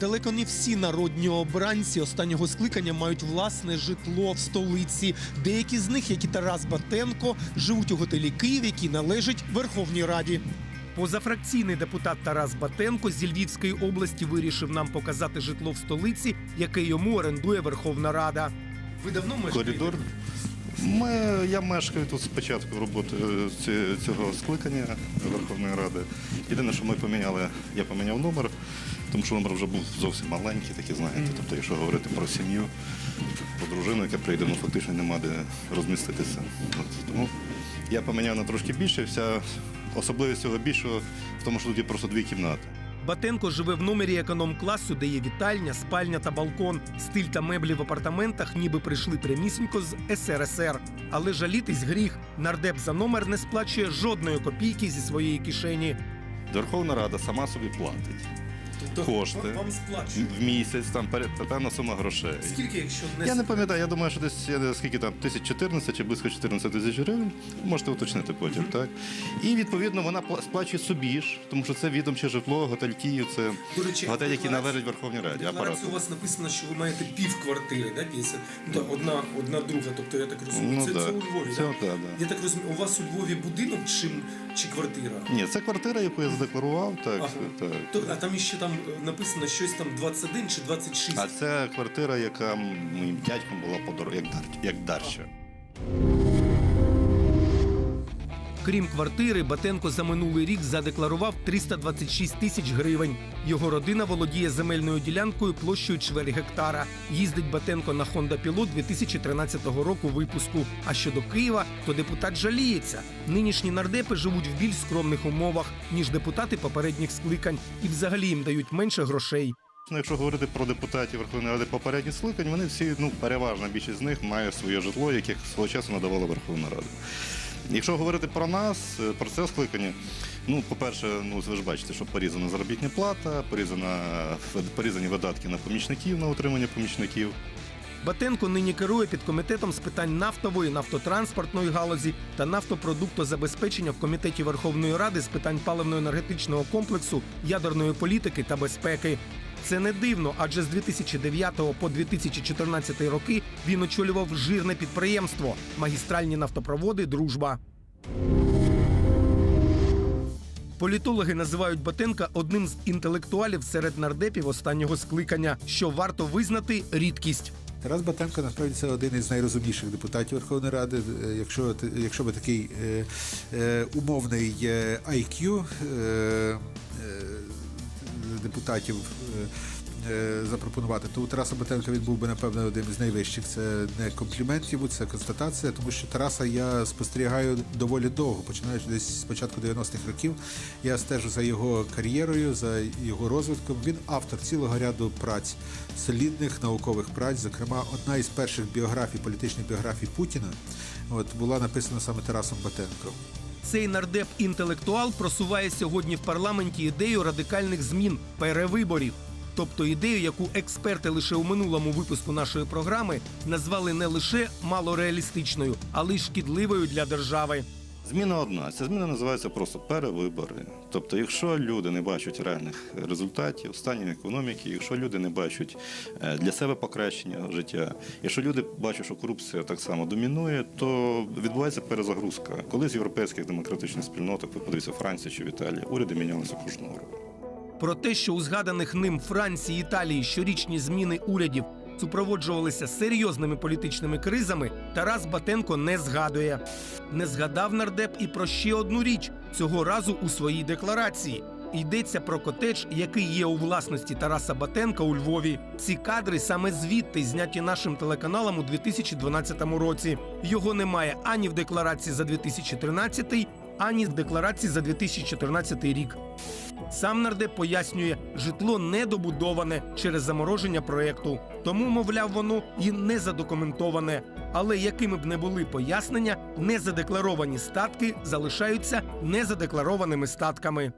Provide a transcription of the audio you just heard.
Далеко не всі народні обранці останнього скликання мають власне житло в столиці. Деякі з них, як і Тарас Батенко, живуть у готелі Київ, який належить Верховній Раді. Позафракційний депутат Тарас Батенко зі Львівської області вирішив нам показати житло в столиці, яке йому орендує Верховна Рада. Ви давно Коридор. Ми, я мешкаю тут з початку роботи е, цього скликання Верховної Ради. Єдине, що ми поміняли, я поміняв номер, тому що номер вже був зовсім маленький, такий, знаєте. Тобто, якщо говорити про сім'ю, про дружину, яка прийде, ну фактично нема де розміститися. От, тому я поміняв на трошки більше. Вся особливість цього більшого в тому, що тут є просто дві кімнати. Батенко живе в номері економ-класу, де є вітальня, спальня та балкон. Стиль та меблі в апартаментах ніби прийшли прямісінько з СРСР. Але жалітись гріх. Нардеп за номер не сплачує жодної копійки зі своєї кишені. Верховна Рада сама собі платить Кошти. Вам сплачують. в місяць, там пере- певна сума грошей. Скільки, якщо не Я не пам'ятаю, я думаю, що десь я не- скільки там, 1014 чи близько 14 тисяч гривень. Можете уточнити потім, так? І відповідно вона пла- сплачує собі ж, тому що це відомче житло, готель Київ, це До речі, готель, який декларація- належить Верховній Раді. Апарат. У вас написано, що ви маєте пів квартири, да, 50? Ну, так, одна, одна друга, тобто я так розумію. Ну, це, це у Львові, Це, да? да, да. Я так розумію, у вас у Львові будинок чи, чи квартира? Ні, це квартира, яку я задекларував, так. Ага. так. То, а там іще там написано щось там 21 чи 26. А це квартира, яка моїм дядьком була подор... як, дар... як дарча. Крім квартири, Батенко за минулий рік задекларував 326 тисяч гривень. Його родина володіє земельною ділянкою площею чверть гектара. Їздить Батенко на Honda Pilot 2013 року випуску. А щодо Києва, то депутат жаліється. Нинішні нардепи живуть в більш скромних умовах, ніж депутати попередніх скликань, і взагалі їм дають менше грошей. Ну, якщо говорити про депутатів Верховної Ради попередніх скликань, вони всі, ну, переважна більшість з них має своє житло, яке свого часу надавала Верховна Рада. Якщо говорити про нас, е, про це скликання, ну, по-перше, ну, ви ж бачите, що порізана заробітна плата, порізана, порізані видатки на помічників, на утримання помічників. Батенко нині керує підкомітетом з питань нафтової, нафтотранспортної галузі та нафтопродуктозабезпечення в комітеті Верховної Ради з питань паливно-енергетичного комплексу, ядерної політики та безпеки. Це не дивно, адже з 2009 по 2014 роки він очолював жирне підприємство магістральні нафтопроводи Дружба. Політологи називають Батенка одним з інтелектуалів серед нардепів останнього скликання, що варто визнати рідкість. Тарас Батенко насправді це один із найрозумніших депутатів Верховної Ради. Е, Якщо якщо би такий е, е, умовний е, IQ е, е, депутатів е, е, запропонувати, то у Тараса Батенка він був би напевно один з найвищих. Це не комплімент йому, це констатація, тому що Тараса я спостерігаю доволі довго, починаючи десь з початку 90-х років. Я стежу за його кар'єрою, за його розвитком. Він автор цілого ряду праць, солідних наукових праць. Зокрема, одна із перших біографій, політичних біографій Путіна, от була написана саме Тарасом Батенком. Цей нардеп-інтелектуал просуває сьогодні в парламенті ідею радикальних змін перевиборів. Тобто ідею, яку експерти лише у минулому випуску нашої програми назвали не лише малореалістичною, але й шкідливою для держави. Зміна одна. Ця зміна називається просто перевибори. Тобто, якщо люди не бачать реальних результатів, станів економіки, якщо люди не бачать е, для себе покращення життя, якщо люди бачать, що корупція так само домінує, то відбувається перезагрузка. Коли з європейських демократичних спільнотах, ви подивіться Франція чи в Італії, уряди мінялися кожного року. Про те, що у згаданих ним Франції Італії щорічні зміни урядів супроводжувалися серйозними політичними кризами, Тарас Батенко не згадує. Не згадав нардеп і про ще одну річ цього разу у своїй декларації. Йдеться про котедж, який є у власності Тараса Батенка у Львові. Ці кадри саме звідти зняті нашим телеканалом у 2012 році. Його немає ані в декларації за 2013, ані з декларації за 2014 рік. Сам нардеп пояснює, житло недобудоване через замороження проєкту. Тому, мовляв, воно і не задокументоване. Але якими б не були пояснення, незадекларовані статки залишаються незадекларованими статками.